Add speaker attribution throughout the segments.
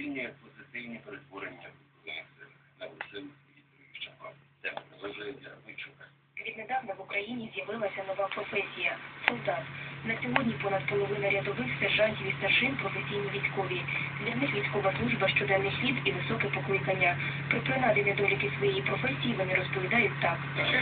Speaker 1: спільні позитивні перетворення в Збройних силах наголосив Віктор Ющенко. Тему для Вичука.
Speaker 2: Віднедавна в Україні з'явилася нова професія солдат. На сьогодні понад половина рядових сержантів і старшин професійні військові. Для них військова служба щоденний хліб і високе покликання. Про принади недоліки своєї професії вони розповідають так.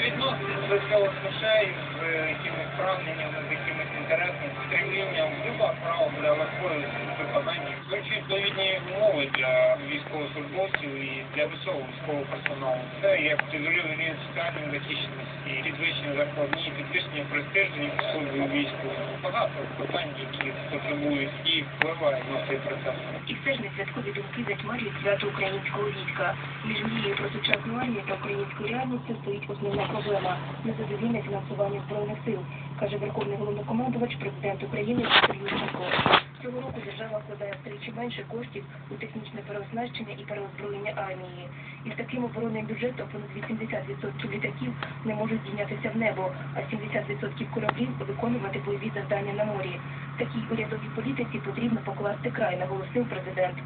Speaker 3: Відносини до цього грошей з якимись прагненнями, з якимось інтересом, стремлінням, люба справа буде легкою в виконанні. Створюють відповідні умови для військовослужбовців і для всього військового персоналу. Це як рівень соціальної захищеності, підвищення зарплатні, підвищення престижу служби у війську. Багато питань, які потребують і впливають на цей процес.
Speaker 2: І все ж несвяткові думки затьмарюють свято українського війська. Між мрією про сучасну армію та українською реальністю стоїть основна проблема незадовільне фінансування збройних сил, каже Верховний головнокомандувач, президент України Віктор Ющенко. Цього року держава вкладає втричі менше коштів у технічне переоснащення і переозброєння армії. І з таким оборонним бюджетом понад 80% літаків не можуть здійнятися в небо, а 70% кораблів виконувати бойові завдання на морі. Такій урядовій політиці потрібно покласти край, наголосив президент.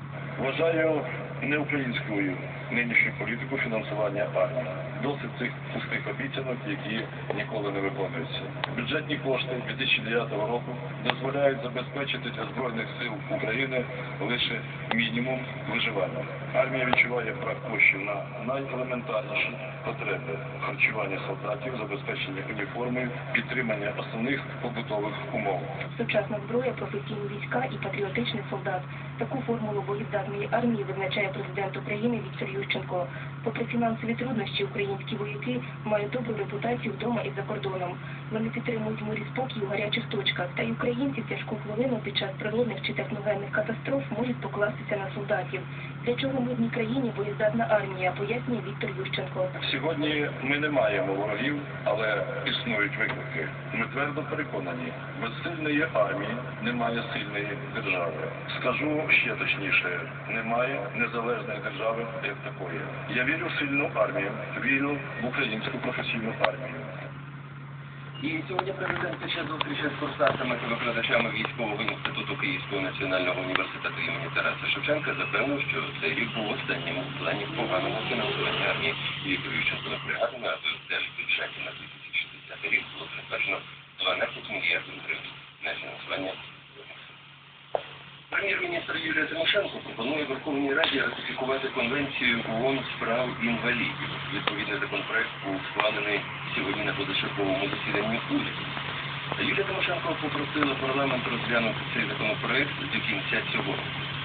Speaker 4: Вважаю неукраїнською нинішню політику фінансування армії. Досить цих пустих обіцянок, які ніколи не виконуються. Бюджетні кошти 2009 року дозволяють забезпечити для Збройних сил України лише мінімум виживання. Армія відчуває брак коштів на найелементарніші потреби харчування солдатів, забезпечення уніформою, підтримання основних побутових умов.
Speaker 2: Сучасна зброя, професійні війська і патріотичний солдат. Таку формулу боєздатної армії визначає президент України Віктор Ющенко. Попри фінансові труднощі, українські вояки мають добру репутацію вдома і за кордоном. Вони підтримують мирі спокій у гарячих точках. Та й українці в тяжку хвилину під час природних чи техногенних катастроф можуть покластися на солдатів. Для чого мирній країні боєздатна армія, пояснює Віктор Ющенко.
Speaker 4: Сьогодні ми не маємо ворогів, але існують виклики. Ми твердо переконані, без сильної армії немає сильної держави. Скажу ще точніше, немає незалежної держави як такої. Я вірю в сильну армію, вірю в українську професійну армію.
Speaker 1: І сьогодні президент під час зустрічі з курсантами та викладачами військового інституту Київського національного університету імені Тараса Шевченка запевнив, що цей рік був останнім у плані поганого фінансування армії. Віктор Ющенко наполягатиме, аби в держбюджеті на 2060 рік було передбачено 12 мільярдів гривень на фінансування. Прем'єр-міністр Юлія Тимошенко пропонує Верховній Раді ратифікувати конвенцію ООН з прав інвалідів. Відповідний законопроект був схвалений сьогодні на позачерговому засіданні уряду. Юлія Тимошенко попросила парламент розглянути цей законопроект до кінця цього.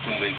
Speaker 1: Конвенція